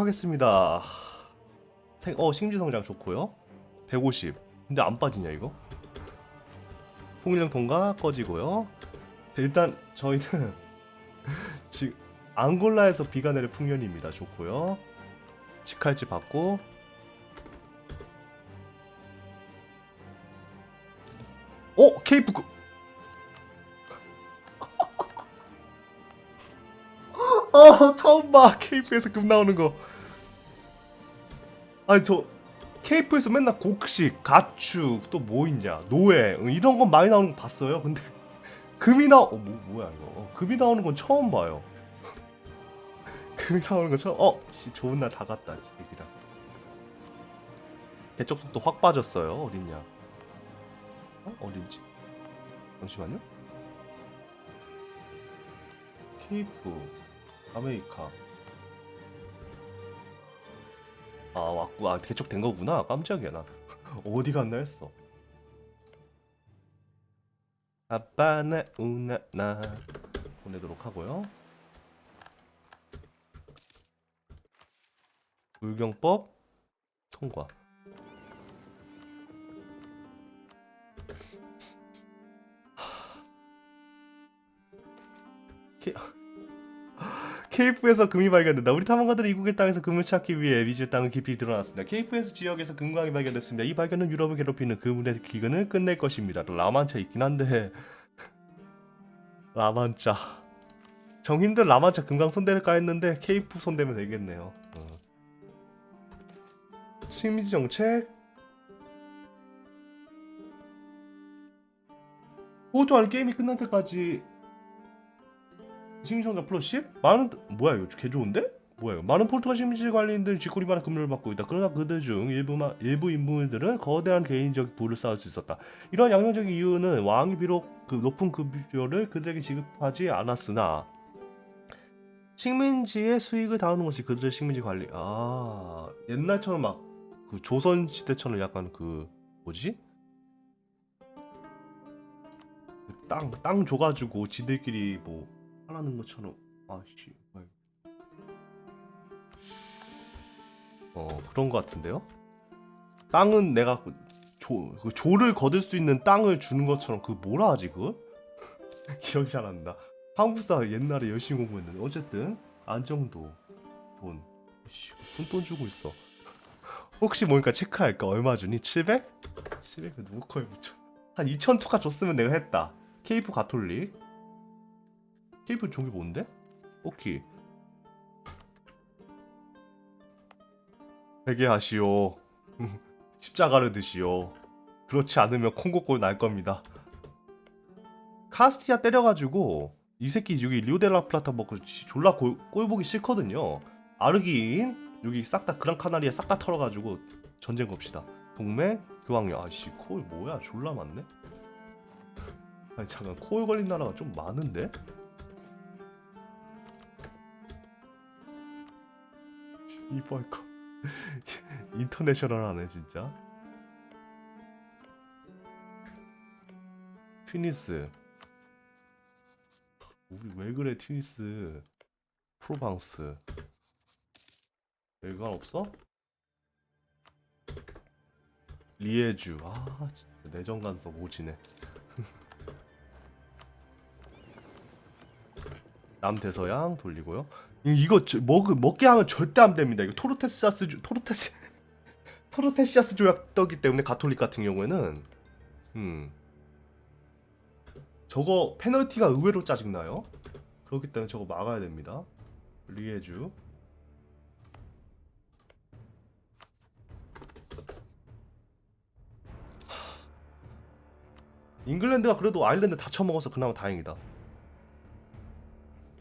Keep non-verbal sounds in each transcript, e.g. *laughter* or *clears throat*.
하겠습니다. 생, 어 식물 성장 좋고요. 150. 근데 안 빠지냐 이거? 통일령 통과 꺼지고요. 일단 저희는 *laughs* 지금 앙골라에서 비가 내릴 풍년입니다. 좋고요. 직할지 받고 어 케이프 그... 어 *laughs* 처음 봐 케이프에서 금 나오는 거. 아니 저 케이프에서 맨날 곡식 가축 또 뭐 있냐 노예 어, 이런 건 많이 나오는 거 봤어요? 근데 *laughs* 금이 나 어, 뭐, 뭐야 이거? 어, 금이 나오는 건 처음 봐요. *laughs* 금이 나오는 거 처음 어씨 좋은 날 다 갔다 씨, 얘기랑 개쪽 속도 확 빠졌어요 어딨냐. 어 어딘지. 잠시만요. 케이프 아메리카. 아 왔고 아 개척된 거구나. 깜짝이야 나. *laughs* 어디 갔나 했어. 아빠나 우나나. 보내도록 하고요. 불경법 통과. 케... 케이프에서 금이 발견된다. 우리 탐험가들은 이국의 땅에서 금을 찾기 위해 미주의 땅을 깊이 드러났습니다. 케이프에서 지역에서 금광이 발견됐습니다. 이 발견은 유럽을 괴롭히는 그물의 기근을 끝낼 것입니다. 라만차 있긴 한데 *laughs* 라만차 정hin들 라만차 금강 손대를까 했는데 케이프 손대면 되겠네요. 어. 식민지 정책 그것도 아니 게임이 끝날 때까지 식민지정자 플러스 10? 많은 뭐야 이거 개 좋은데? 이거 많은 포르투갈 식민지 관리인들 쥐꼬리만한 금을 받고 있다. 그러나 그들 중 일부만 일부 인물들은 거대한 개인적 부를 쌓을 수 있었다. 이런 양면적인 이유는 왕이 비록 그 높은 급여를 그들에게 지급하지 않았으나 식민지의 수익을 다루는 것이 그들의 식민지 관리. 아 옛날처럼 막 그 조선 시대처럼 약간 그 뭐지? 그땅땅 줘가지고 지들끼리 뭐 하라는 것처럼 아씨 어 그런 것 같은데요? 땅은 내가 그 조, 그 조를 거둘 수 있는 땅을 주는 것처럼 그 뭐라 하지 그걸? *laughs* 기억이 잘 안 나. 한국사 옛날에 열심히 공부했는데 어쨌든 안정도 돈 씨, 돈돈 주고 있어. 혹시 모니까 체크할까 얼마 주니? 700? 700 누구 거에 묻혀? 한 2천 투카 줬으면 내가 했다. 케이프 가톨릭. 케이프 종이 뭔데? 오케이. 회개하시오. *laughs* 십자가를 드시오. 그렇지 않으면 콩고골 날 겁니다. 카스티아 때려가지고 이 새끼 여기 리오델라 플라타 먹고 씨, 졸라 골, 꼴 보기 싫거든요. 아르긴 여기 싹 다 그란 카나리아 싹 다 털어가지고 전쟁 겁시다. 동맹 교황령 아씨 코일 뭐야 졸라 많네. 아니 잠깐 코일 걸린 나라가 좀 많은데? 이벌 거 *laughs* 인터내셔널하네 진짜. 튀니스. 우리 왜 그래 튀니스? 프로방스. 별관 없어? 리에주. 아 진짜 내정 간섭 오지네. *laughs* 남대서양 돌리고요 이- 이거 저- 먹 먹게 하면 절대 안 됩니다 이거 토르테시아스 조 토르테시 *laughs* 토르테시아스 조약 떠기 때문에 가톨릭 같은 경우에는 음 저거 페널티가 의외로 짜증나요. 그렇기 때문에 저거 막아야 됩니다. 리에주. 잉글랜드가 그래도 아일랜드 다 처먹어서 그나마 다행이다.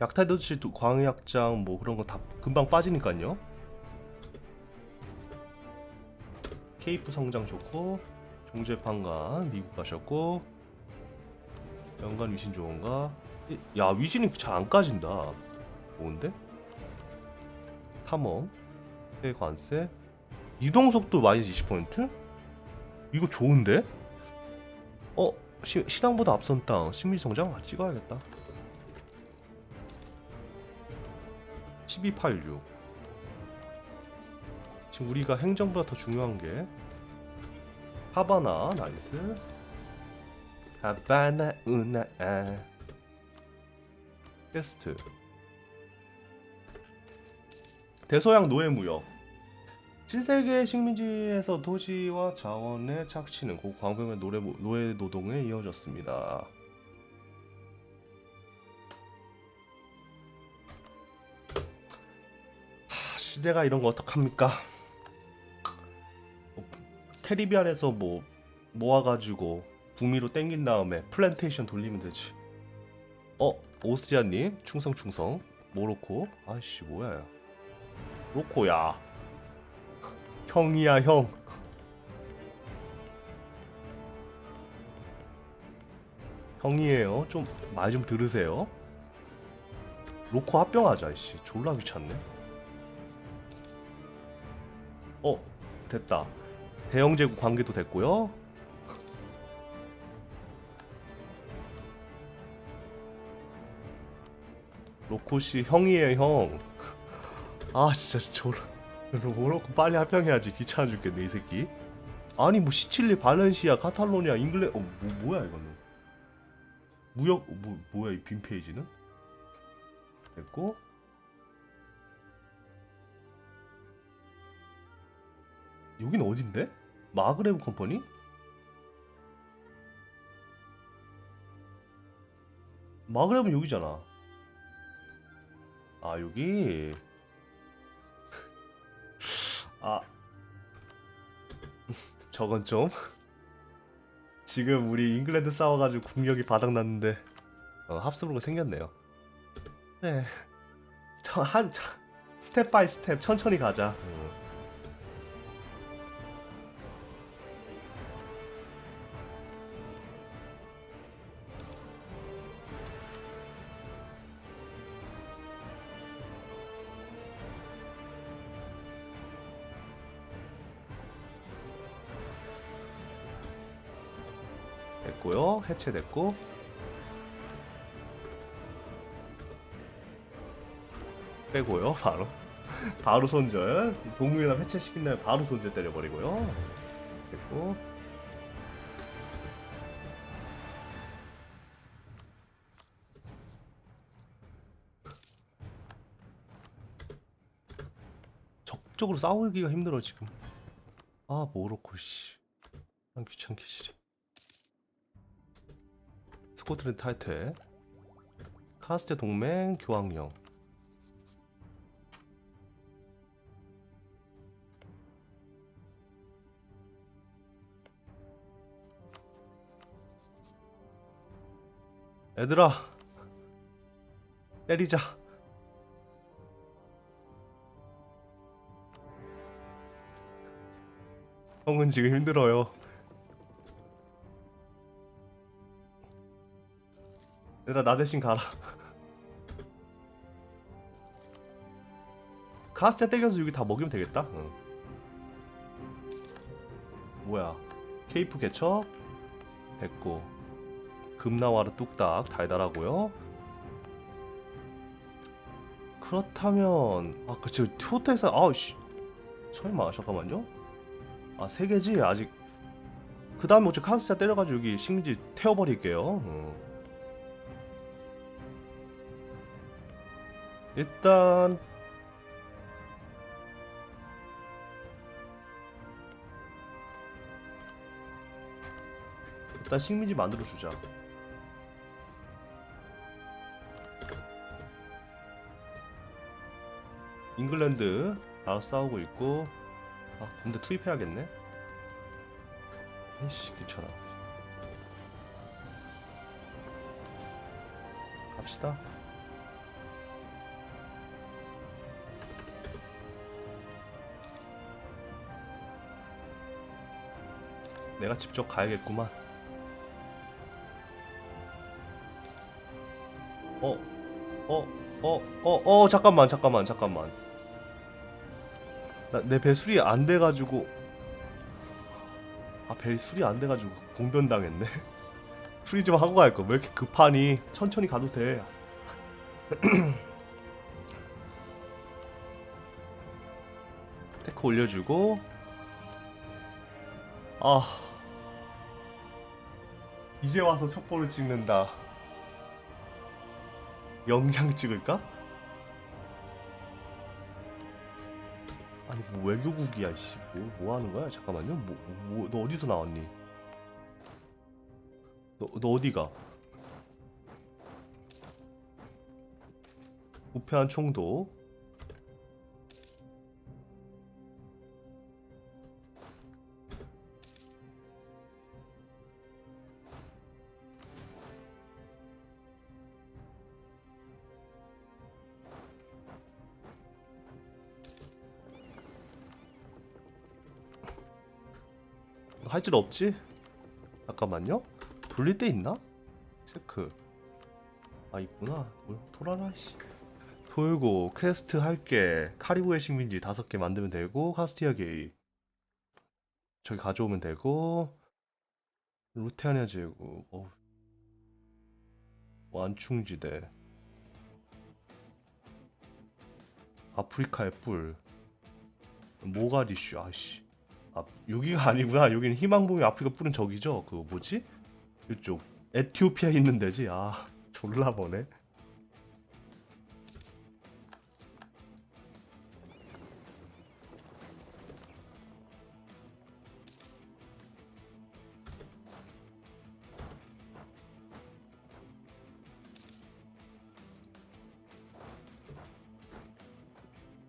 약탈 도시 광약장 뭐 그런 거 다 금방 빠지니까요. 케이프 성장 좋고 종제판관 미국 가셨고 연간 위신 좋은가? 이- 야 위신이 잘 안 까진다. 좋은데? 탐험, 해 관세, 이동 속도 마이너스 20%? 이거 좋은데? 어 시, 신앙보다 앞선 땅 식민 성장 아, 찍어야겠다. 1286 지금 우리가 행정보다 더 중요한 게 하바나 나이스. 하바나 우나 퀘스트. 대서양 노예무역. 신세계 식민지에서 도시와 자원의 착취는 고 광범위한 노래, 노예 노동에 이어졌습니다. 하, 시대가 이런 거 어떡합니까? 뭐, 캐리비안에서 뭐 모아가지고 북미로 땡긴 다음에 플랜테이션 돌리면 되지. 어 오스트리아님 충성 충성. 모로코? 아이씨 뭐야 야. 로코야. 형이야 형. 형이에요. 좀 말 좀 들으세요. 로코 합병하자 이씨. 졸라 귀찮네 어 됐다 대영제국 관계도 됐고요 로코 씨 형이에요 형. *laughs* 아 진짜 졸라. 모로코 빨리 합병해야지 귀찮아 죽겠네 이 새끼. 아니 뭐 시칠리, 발렌시아, 카탈로니아, 잉글랜 어 뭐, 뭐야 이거는. 무역 뭐 뭐야 이 빈 페이지는? 됐고. 여긴 어딘데? 마그레브 컴퍼니? 마그레브는 여기잖아. 아 여기 아 *laughs* 저건 좀 지금 우리 잉글랜드 싸워가지고 국력이 바닥났는데 어, 합수로가 생겼네요. 네, 저한 스텝 바이 스텝 천천히 가자. 해체됐고. 빼고요. 바로. *laughs* 바로 손절. 동물이나 해체시킨 다음에 바로 손절 때려버리고요. 됐고. 적극적으로 싸우기가 힘들어 지금. 아 모로코 씨. 난 귀찮게 싫어. 스코틀랜드 타이틀. 카스트 동맹 교황령. 얘들아 때리자. 형은 지금 힘들어요 얘들아 나 대신 가라. 카스테 땡겨서 여기 다 먹이면 되겠다? 응. 뭐야? 케이프 개척? 됐고. 금나와르 뚝딱 달달하고요? 그렇다면 아 그치 토테사 아우씨. 설마 잠깐만요. 아 세 개지? 아직. 그 다음에 어차피 카스테 때려가지고 여기 식민지 태워버릴게요. 응. 일단 일단 식민지 만들어 주자. 잉글랜드 다 싸우고 있고 아 군대 투입해야겠네. 에이씨 귀찮아. 갑시다. 내가 직접 가야겠구만. 어, 어, 어, 어, 어, 잠깐만, 잠깐만, 잠깐만. 나 내배 수리 안 돼가지고. 아, 배 수리 안 돼가지고 공변 당했네. *laughs* 수리 좀 하고 갈 거. 왜 이렇게 급하니? 천천히 가도 돼. *clears throat* 테크 올려주고 아 이제 와서 첩보를 찍는다. 영상 찍을까? 아니 뭐 외교국이야 이씨. 뭐, 뭐 하는 거야? 잠깐만요. 뭐, 뭐, 너 어디서 나왔니? 너, 너 어디가? 우패한 총도 할일 없지? 잠깐만요. 돌릴 데 있나? 체크. 아 있구나. 뭘 돌아라 씨. 돌고 퀘스트 할게. 카리브의 식민지 다섯 개 만들면 되고 카스티아 게이. 저기 가져오면 되고 루테아니아 제국. 어. 완충지대. 아프리카의 뿔. 모가디슈 아씨. 아 여기가 아니구나. 여기는 희망봉이 아프리카 뿔은 저기죠. 그거 뭐지? 이쪽 에티오피아 있는 데지. 아 졸라 보네.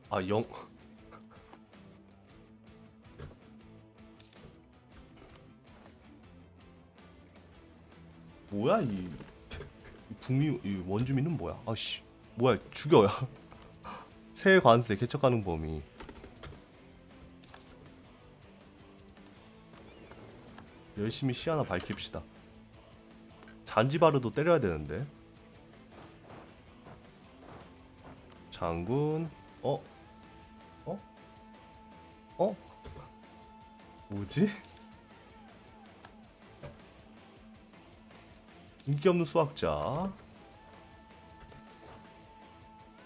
아 영. 뭐야 이, 이 북미 이 원주민은 뭐야? 아씨 뭐야 죽여야 *laughs* 새 관세 개척하는 범위 열심히 시 하나 밝힙시다 잔지바르도 때려야 되는데 장군 어? 어? 어? 뭐지? 인기 없는 수학자.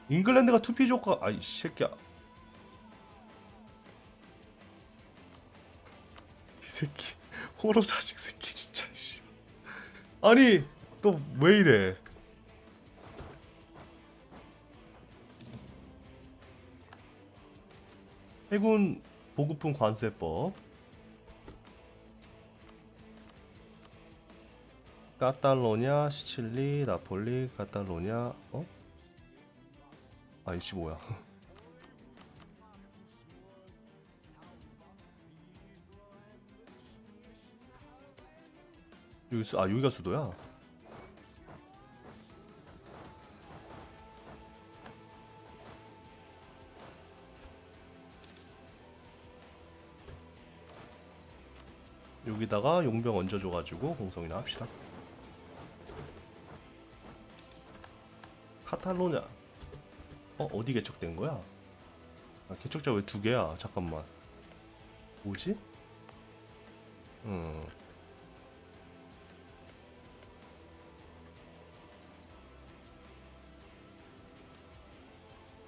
잉글랜드가 투피 조카. 아이 이 새끼야. 이 새끼 호러 자식 새끼 진짜. 씨. 아니 또 왜 이래? 해군 보급품 관세법. 카탈로냐, 시칠리, 나폴리, 카탈로냐, 어? 아, 이씨 뭐야? *laughs* 여기 수, 아 여기가 수도야? 여기다가 용병 얹어줘가지고 공성이나 합시다. 카탈로냐 어 어디 개척된 거야? 아, 개척자 왜 두 개야? 잠깐만 뭐지? 음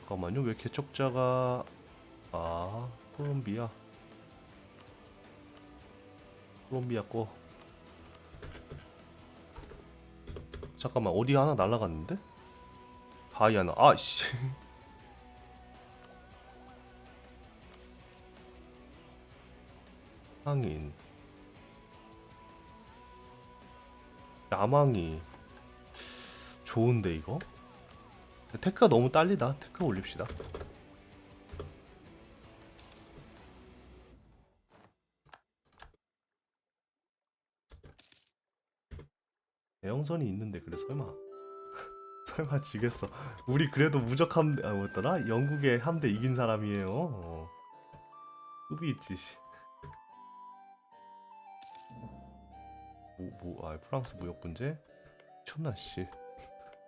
잠깐만요 왜 개척자가 아 콜롬비아 콜롬비아 거 잠깐만 어디 하나 날라갔는데? 바이아나. 아씨. 상인. *laughs* 야망이. 좋은데 이거? 테크가 너무 딸리다. 테크 올립시다. 대형선이 있는데 그래 설마 설마 지겠어. 우리 그래도 무적 함대 아 뭐였더라? 영국의 함대 이긴 사람이에요. 어. 급이 있지. 씨. 뭐, 뭐, 아 프랑스 무역 분제? 미쳤나 씨.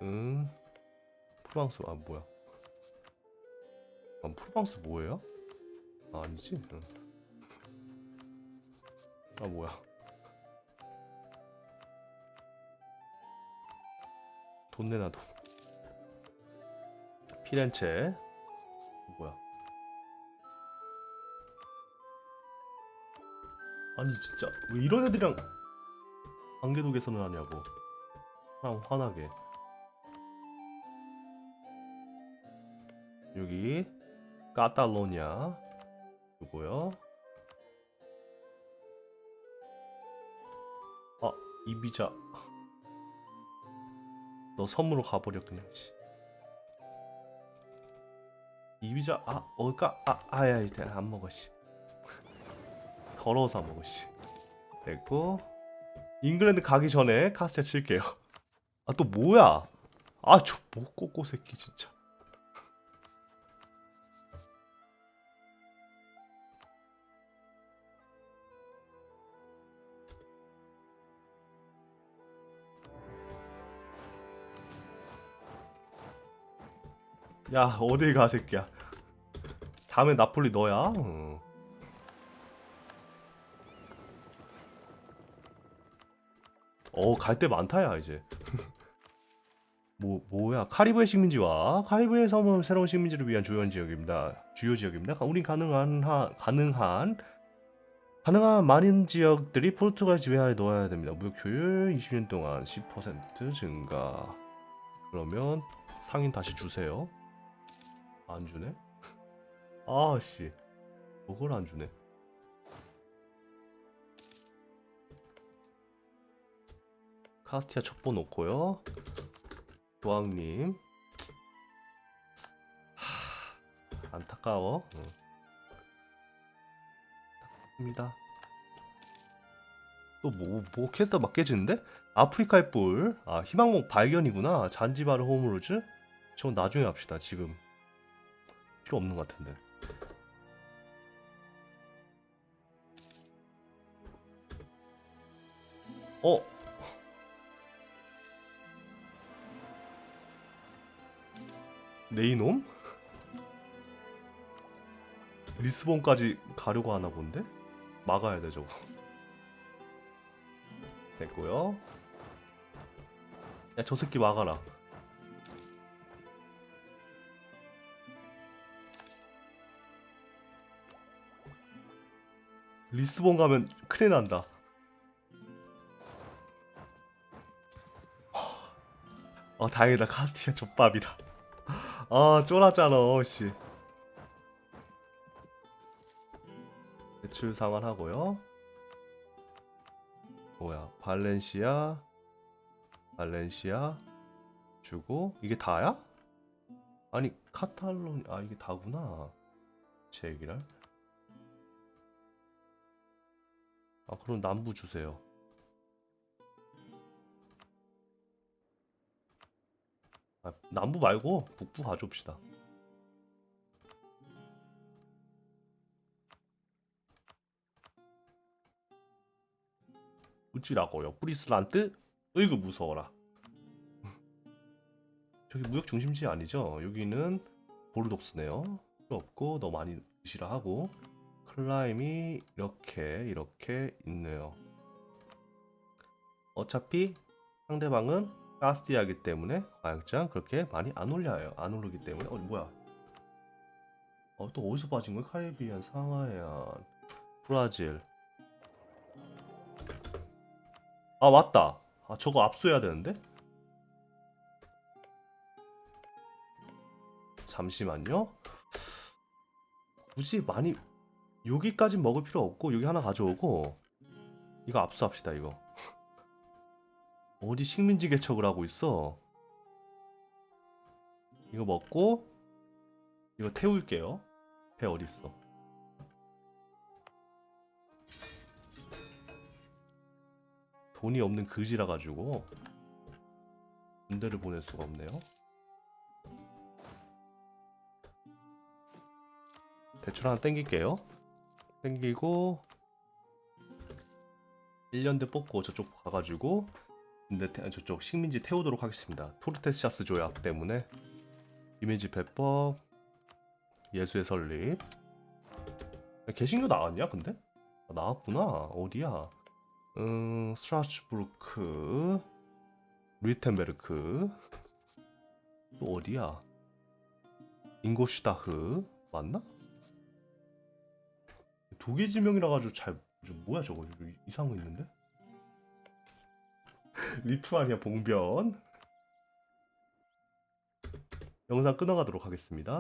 응. 프랑스 아 뭐야? 아 프랑스 뭐예요? 아, 아니지. 응. 아 뭐야? 돈 내놔 돈. 피렌체 뭐야? 아니 진짜 왜 이런 애들이랑 관계도 개선을 하냐고. 참 화나게. 여기 카탈로니아. 요거요. 아 이비자. 너 섬으로 가버려 그냥 씨. 이비자 아 어까 아 아야 이제 안 먹어 씨 더러워서 안 먹어 씨 됐고 잉글랜드 가기 전에 카스테 칠게요. 아 또 뭐야? 아 저 뭐 꼬꼬 새끼 진짜. 야 어딜 가 새끼야 다음에 나폴리 너야. 응. 어갈 데 많다 야 이제. *laughs* 뭐 뭐야? 카리브해 식민지와. 카리브해 섬은 새로운 식민지를 위한 주요 지역입니다. 주요 지역입니다. 우린 가능한 하, 가능한 가능한 많은 지역들이 포르투갈 지배 아래 놓아야 됩니다. 무역 효율 20년 동안 10% 증가. 그러면 상인 다시 주세요. 안 주네 아씨 그걸 안 주네 카스티아 첩보 놓고요. 조왕님. 하, 안타까워. 응. 안타깝습니다. 또뭐 뭐 캐스터 막 깨지는데? 아프리카의 뿔. 아 희망목 발견이구나. 잔지바르 호무르즈. 저건 나중에 합시다. 지금 필요 없는 것 같은데. 어? 네 이놈? 리스본까지 가려고 하나 본데? 막아야 돼 저거. 됐고요. 야 저 새끼 막아라. 리스본 가면 큰일 난다 아 다행이다. 카스티아 족밥이다. 아 쫄았잖아 씨. 대출 상환하고요. 뭐야 발렌시아? 발렌시아? 주고? 이게 다야? 아니 카탈로니 아 이게 다구나. 제 얘기를? 아 그럼 남부 주세요 아, 남부 말고 북부 가져옵시다. 어찌라고요? 프리스란트? 으이구 무서워라. *laughs* 저기 무역 중심지 아니죠? 여기는 보르독스네요. 필요 없고 너무 많이 드시라 하고 클라임이 이렇게 이렇게 있네요. 어차피 상대방은 가스티아기 때문에 과양장 그렇게 많이 안 올려요. 안 오르기 때문에 어 뭐야? 어 또 어디서 빠진 거야? 카리비안, 상하이안, 브라질. 아 맞다. 아 저거 압수해야 되는데? 잠시만요. 굳이 많이 여기까지 먹을 필요 없고 여기 하나 가져오고 이거 압수합시다 이거. 어디 식민지 개척을 하고 있어? 이거 먹고 이거 태울게요. 배 어디 있어? 돈이 없는 그지라 가지고 군대를 보낼 수가 없네요. 대출 하나 땡길게요. 땡기고 1년 대 뽑고 저쪽 가가지고 근데 태- 저쪽 식민지 태우도록 하겠습니다. 토르테시아스 조약 때문에 이미지 배법 예수의 설립 개신교 나왔냐 근데? 아, 나왔구나 어디야? 음 스트라스부르크 리텐베르크 또 어디야? 잉고슈다흐 맞나? 독일 지명이라 가지고 잘저 뭐야 저거 이상한 거 있는데? 리투아니아 봉변 영상 끊어가도록 하겠습니다.